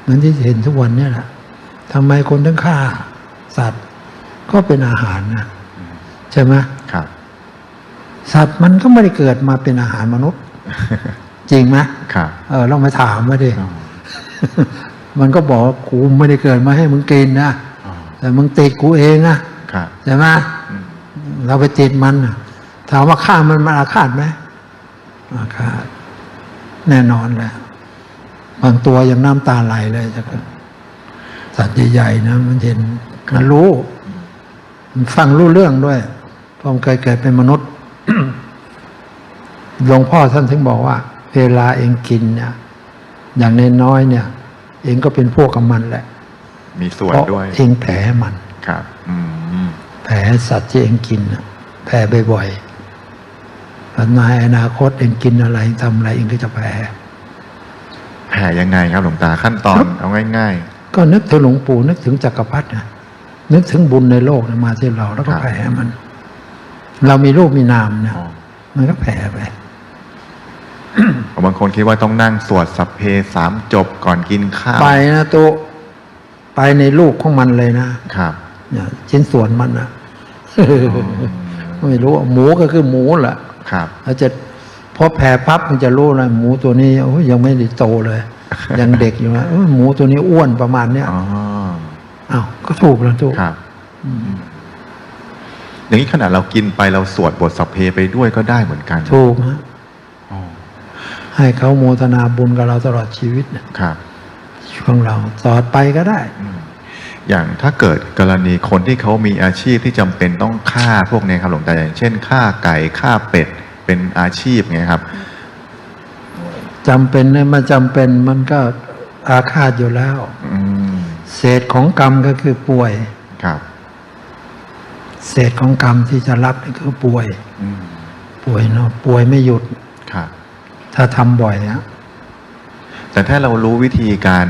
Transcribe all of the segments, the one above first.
เหมือนที่เห็นทุกวันเนี่ยแหละทำไมคนถึงฆ่าสัตว์ ก็เป็นอาหารนะใช่ไหมครับ สัตว์มันก็ไม่ได้เกิดมาเป็นอาหารมนุษย์ จริงไหมครับ เออลองมาถามมาดิมันก็บอกว่ากูไม่ได้เกิดมาให้มึงกินนะอ๋อแต่มึงติดกูเองนะครับใช่ไหมอืมเราไปติดมันน่ะถามว่าฆ่ามันมันอาฆาตไหมอาฆาตแน่นอนแหละ บางตัวยังน้ำตาไหลเลยจะก็สัตว์ใหญ่ๆนะมันเห็นมันรู้ มันฟังรู้เรื่องด้วยเพราะมันเคยเกิดเป็นมนุษย์หลวงพ่อท่านถึงบอกว่า เวลาเองกินเนี่ย อย่างน้อยๆเนี่ย เองก็เป็นพวกกับมันแหละ มีส่วนเพราะด้วย เองแผลมันครับอืมแผลสัตว์ที่เองกินน่ะแผลบ่อยๆแล้วในอนาคตเองกินอะไรทำอะไรเองก็จะแผล แผ่ยังไงครับหลวงตาขั้นตอนเอาง่ายก็นึกถึงหลวงปู่นึกถึงจักรพรรดินะนึกถึงบุญในโลกนะมาที่เราแล้วก็ครับแผลมัน เรามีรูปมีนามๆนะอ๋อมันก็แผลไปบางคนคิดว่าต้องนั่งสวดสัพเพสามจบก่อนกินข้าวไปนะตัวไปในลูกของมันเลยนะครับเนี่ยชิ้นส่วนมันนะไม่รู้อะหมูก็คือหมูแหละครับเราจะพ อแผ่พับมันจะรู้เลยหมูตัวนี้โอ้ยยังไม่ได้โตเลย ยังเด็กอยู่นะเอ้ยหมูตัวนี้อ้วนประมาณเนี้ยอ๋ออ้าวก็ถูกแล้วถูกครับอย่างนี้ขนาดเรากินไปเราสวดบทสัพเพไปด้วยก็ได้เหมือนกันถูกฮะอ๋อให้เขาโมทนาบุญกับเราตลอดชีวิตนะครับช่วงเราต่อไปก็ได้อืมอย่างถ้าเกิดกรณีคนที่เขามีอาชีพที่จำเป็นต้องฆ่าพวกเนี้ยครับหลวงตาอย่างเช่นฆ่าไก่ฆ่าเป็ด เป็นอาชีพไงครับจำเป็นเนี่ยมันจำเป็นมันก็อาฆาตอยู่แล้ว อืมเศษของกรรมก็คือป่วย ครับ เศษของกรรมที่จะรับนี่คือป่วย อืมป่วยเนาะป่วยไม่หยุด ครับ ถ้าทำบ่อยนะแต่ถ้าเรารู้วิธีการ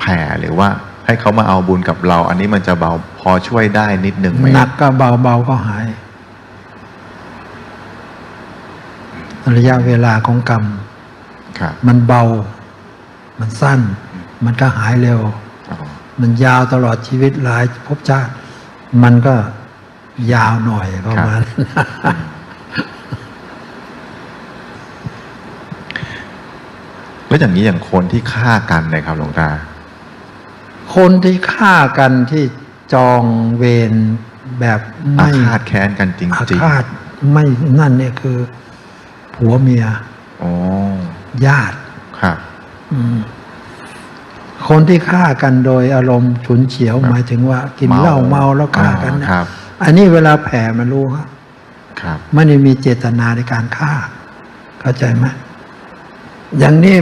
แผ่หรือว่า ให้เขามาเอาบุญกับเรา อันนี้มันจะเบาพอช่วยได้นิดหนึ่งไหมหนักก็เบาเบาก็หาย ระยะเวลาของกรรมครับมันเบา มันสั้น มันก็หายเร็วอ๋อมันยาวตลอดชีวิตหลายภพชาติ มันก็ยาวหน่อยประมาณนั้นแล้วอย่างนี้อย่างคนที่ฆ่ากันเนะครับหลวงตา คนที่ฆ่ากันที่จองเวรแบบอาไม่ฆาตแค้นกันจริงอาจริงฆาตไม่นั่นเนี่ยคือ ผัวเมียอ๋อญาติครับอืมคนที่ฆ่ากันโดยอารมณ์ฉุนเฉียวหมายถึงว่า กินเหล้าเมาแล้วฆ่ากันอ๋อนะครับอันนี้เวลาแผ่มันรู้ครับครับไม่ได้มีเจตนาในการฆ่า เข้าใจไหมอย่างนี้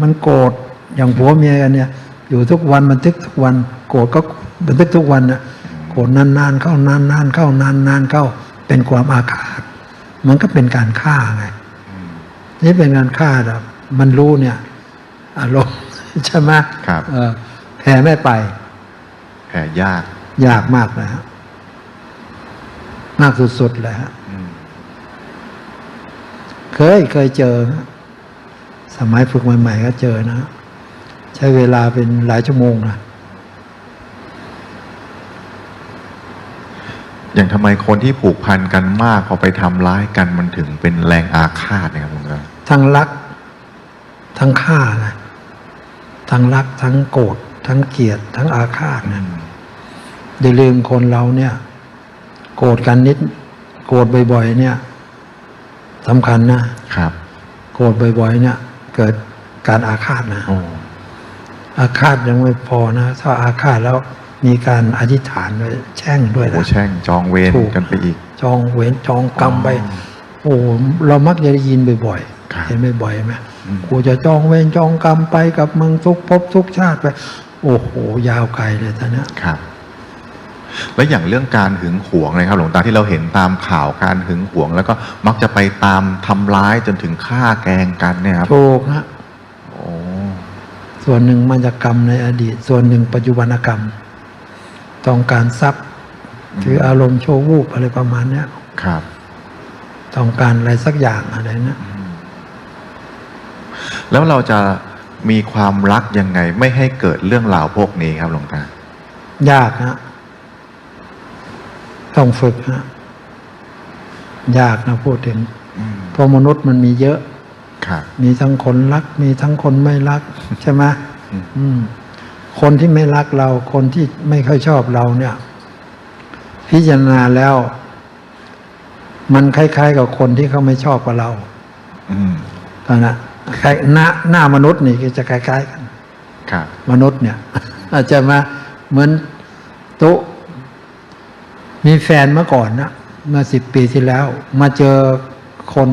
มันโกรธอย่างผัวเมียกันเนี่ย อยู่ทุกวันบันทึกทุกวัน โกรธก็บันทึกทุกวันนะโกรธนานๆเข้านานๆเข้านานๆเข้าเป็นความอาฆาต มันก็เป็นการฆ่าไงนี่เป็นการฆ่าแบบมันรู้เนี่ยอารมณ์ใช่ไหมครับเออแผ่ไม่ไปแผ่ยาก ยากมากเลยฮะมากสุดๆเลยฮะอืมเคยเคยเจอนะสมัยฝึกใหม่ ๆ ก็เจอนะ ใช้เวลาเป็นหลายชั่วโมงนะ อย่างทำไมคนที่ผูกพันกันมากพอไปทำร้ายกันมันถึงเป็นแรงอาฆาตเนะครับหลวงตาทั้งรัก ทั้งฆ่าไงทั้งรักทั้งโกรธทั้งเกลียดทั้งอาฆาตนะอย่าลืมคนเราเนี่ย โกรธกันนิด โกรธบ่อยๆ เนี่ยสำคัญนะครับ โกรธบ่อยๆ เนี่ย เกิดการอาฆาตนะโอ้อาฆาตยังไม่พอนะ ถ้าอาฆาตแล้ว มีการอธิษฐานด้วยแช่งด้วยโหนะ แช่งจองเวรถูก กันไปอีก จองเวรจองกรรมไปอ๋อโอ้เรามักจะได้ยินบ่อยครับๆเห็นบ่อยๆไหมอืม กูจะจองเวรจองกรรมไปกับมึงทุกภพทุกชาติไปโอ้โหยาวไกลเลยท่านนะ ครับ แล้วอย่างเรื่องการหึงหวงนะครับ หลวงตาที่เราเห็นตามข่าวการหึงหวง แล้วก็มักจะไปตามทำร้ายจนถึงฆ่าแกล้งกันเนี่ยครับถูกฮะโอ้ส่วนหนึ่งมันจะกรรมในอดีต ส่วนหนึ่งปัจจุบันกรรม ต้องการทรัพย์คืออารมณ์โชว์วูบอะไรประมาณเนี้ยครับ ต้องการอะไรสักอย่างอะไรนะแล้วเราจะมีความรักยังไง ไม่ให้เกิดเรื่องราวพวกนี้ครับหลวงตายากนะต้องฝึกนะยากนะพูดถึงอืมเพราะมนุษย์มันมีเยอะครับมีทั้งคนรัก มีทั้งคนไม่รัก ใช่ไหมอืมอืม คนที่ไม่รักเรา คนที่ไม่ค่อยชอบเราเนี่ย พิจารณาแล้ว มันคล้ายๆ กับคนที่เขาไม่ชอบกับเราอืมตอนนั้นคล้ายหน้าหน้ามนุษย์นี่ก็จะคล้ายๆกันครับมนุษย์เนี่ย อาจจะมาเหมือนตุ๊มีแฟนเมื่อก่อนนะเมื่อสิบปีที่แล้ว มาเจอคน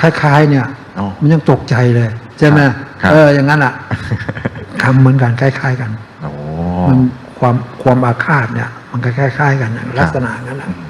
คล้ายๆ เนี่ยอ๋อมันยังตกใจเลย ใช่ไหมครับเอออย่างนั้นอะ คำเหมือนกันคล้ายๆกันโอ้มันความความอาฆาตเนี่ย มันก็คล้ายๆกันนะลักษณะนั้นแหละอืม